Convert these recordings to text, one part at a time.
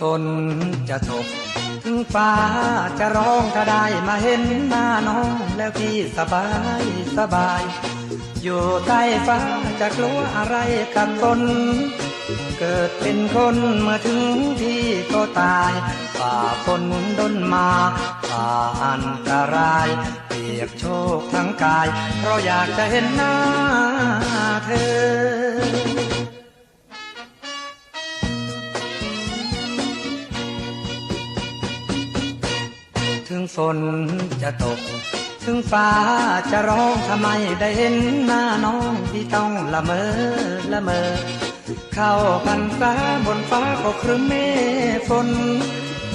ฝนจะตกถึงฟ้าจะร้องถ้าได้มาเห็นหน้าน้องแล้วพี่สบายสบาย อยู่ใต้ฟ้าจะกลัวอะไรกับฝนเกิดเป็นคนเมื่อถึงที่ก็ตายฝ่าฝนดนมาฝ่าอันตรายเปียกโชคทั้งกาย เพราะอยากจะเห็นหน้าเธอ ถึงฝนจะตก ถึงฟ้าจะร้องทำไมได้เห็นหน้าน้องที่ต้องละเมอละเมอ เข้าพันฟ้าบนฟ้าก็ครึ้มเมฆฝน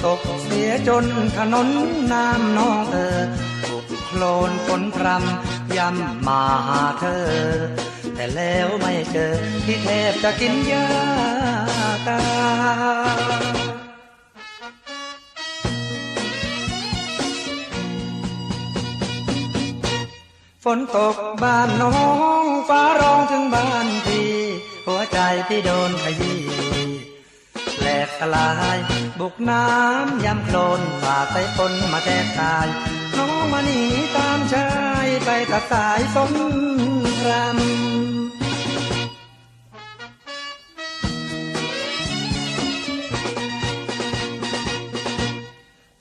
ตกเสียจนถนนน้ำน้องเออถูกโคลนฝนพรำย่ำมาหาเธอ แต่แล้วไม่เจอที่แทบจะกินยาตา ฝนตกบ้านน้องฟ้าร้องถึงบ้านพี่ หัวใจพี่โดนขยี้แหลกสลาย บุกน้ำยำโคลนฝ่าสายฝนมาแทกตาย น้องมาหนีตามชายไปกับสายสมรำ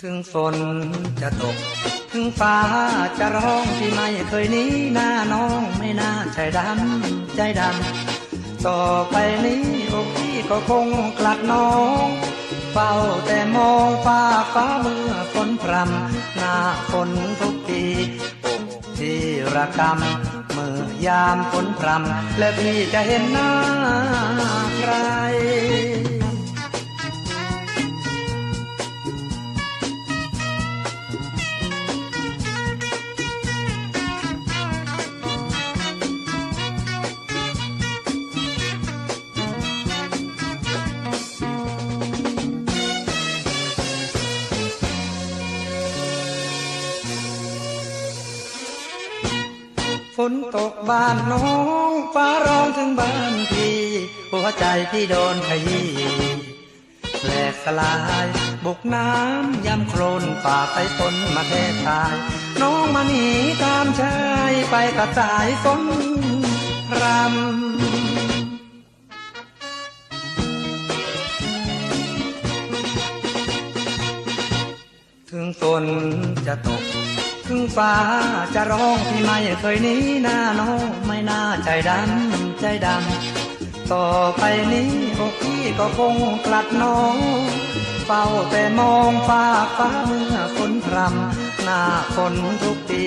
ถึงฝนจะตก ถึงฟ้าจะร้องที่ไม่เคยหนี้หน้าน้องไม่น่าใจดำใจดำต่อไปนี้โอ้พี่ก็คงกลัดน้องเฝ้าแต่มองฟ้าฟ้าเมื่อฝนพรำหน้าฝนทุกทีอกที่ระกำเมื่อยามฝนพรำและพี่จะเห็นหน้าใคร ฝนตกบ้านน้องฟ้าร้องถึงบ้านพี่หัวใจพี่โดนขยี้แหลกสลายบุกน้ำยำโคลนฝ่าไปฝนมาแทกตาย น้องมาหนีตามชายไปกับสายฝนรำถึงฝนจะตก ถึงฟ้าจะร้องที่ไม่เคยหนี้หน้าน้องไม่น่าใจดำใจดำต่อไปนี้โอ้พี่ก็คงกลัดน้องเฝ้าแต่มองฟ้าฟ้าเมื่อฝนพรำหน้าฝนทุกปี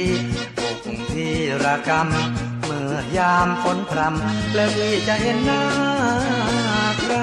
อกที่ระกำเมื่อยามฝนพรำแล้วพี่จะเห็นหน้าใคร